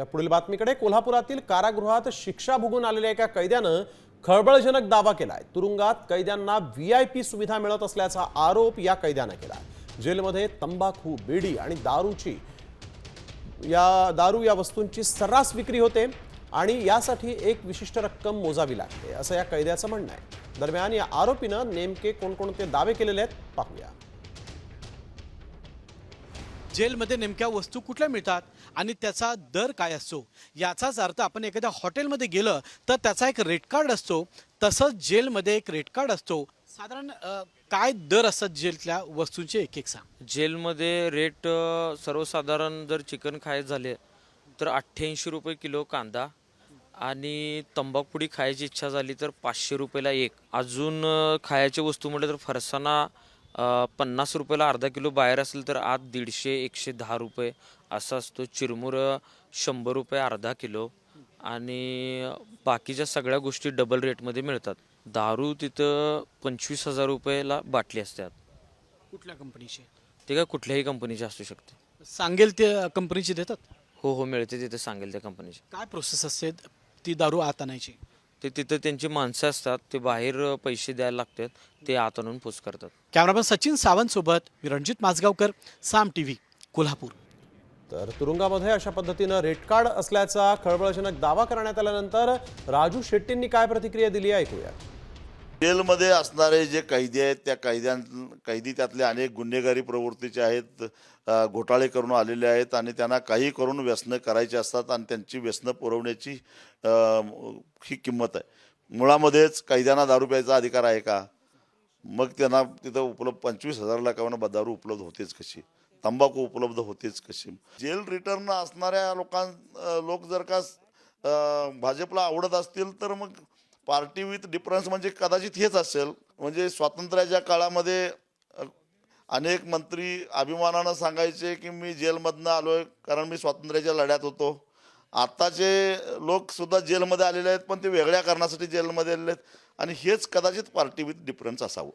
वळूया पुढील बातमीकडे. कोल्हापुरातील कारागृहात शिक्षा भोगून आलेल्या एका कैद्यानं खळबळजनक दावा केलाय. तुरुंगात कैद्यांना व्ही आय पी सुविधा मिळत असल्याचा आरोप या कैद्यानं केला. जेलमध्ये तंबाखू बिडी आणि दारूची या दारू या वस्तूंची सर्रास विक्री होते आणि यासाठी एक विशिष्ट रक्कम मोजावी लागते असं या कैद्याचं म्हणणं आहे. दरम्यान या आरोपीनं नेमके कोणकोणते दावे केलेले आहेत पाहूया. जेलमध्ये नेमक्या वस्तू कुठल्या मिळतात आणि त्याचा दर काय असतो? याचाच अर्थ आपण एखाद्या हॉटेलमध्ये गेलं तर त्याचा एक रेट कार्ड असतो. तसंच जेलमध्ये एक रेट कार्ड असतो. साधारण काय दर असतात जेलतल्या वस्तूंचे एक एक सांग. जेलमध्ये रेट अ, सर्वसाधारण जर चिकन खायचं झाले तर अठ्ठ्याऐंशी रुपये किलो कांदा आणि तंबाखपुडी खायची इच्छा झाली तर पाचशे रुपयाला एक. अजून अ, खायच्या वस्तू म्हटलं तर फरसाणा पन्नास रुपयाला अर्धा किलो बाहेर असेल तर आत दीडशे एकशे दहा रुपये असा असतो. चिरमुरं शंभर रुपये अर्धा किलो. आणि बाकीच्या सगळ्या गोष्टी डबल रेटमध्ये मिळतात. दारू तिथं पंचवीस हजार रुपयाला बाटली असतात कुठल्या कंपनीचे ते काय कुठल्याही कंपनीचे असू शकते. सांगेल ते कंपनीचे देतात? हो हो मिळते तिथे सांगेल त्या कंपनीचे काय प्रोसेस असते ती दारू आत आणायची? ते तिथं त्यांची माणसं असतात ते बाहेर पैसे द्यायला लागतात ते आत आणून पोच करतात. कॅमेरामन सचिन सावंत सोबत मी रणजित माजगावकर साम टी व्ही कोल्हापूर. तर तुरुंगामध्ये अशा पद्धतीनं रेट कार्ड असल्याचा खळबळजनक दावा करण्यात आल्यानंतर राजू शेट्टींनी काय प्रतिक्रिया दिली ऐकूया. जेलमध्ये असणारे जे कैदी आहेत त्या कैद्यां कैदी त्यातले अनेक गुन्हेगारी प्रवृत्तीचे आहेत घोटाळे करून आलेले आहेत आणि त्यांना काही करून व्यसनं करायची असतात आणि त्यांची व्यसनं पुरवण्याची ही किंमत आहे. मुळामध्येच कैद्यांना दारू प्यायचा अधिकार आहे का? मग त्यांना तिथं उपलब्ध पंचवीस हजार लाखांना दारू उपलब्ध होतेच कशी? तंबाखू उपलब्ध होतेच कशी? जेल रिटर्न असणाऱ्या लोकां लोक जर का भाजपला आवडत असतील तर मग पार्टी विथ डिफरन्स म्हणजे कदाचित हेच असेल. म्हणजे स्वातंत्र्याच्या काळामध्ये अनेक मंत्री अभिमानानं सांगायचे की मी जेलमधनं आलो आहे कारण मी स्वातंत्र्याच्या लढ्यात होतो. आत्ताचे लोकसुद्धा जेलमध्ये आलेले आहेत पण ते वेगळ्या कारणासाठी जेलमध्ये आलेले आहेत. आणि हेच कदाचित पार्टी विथ डिफरन्स असावं.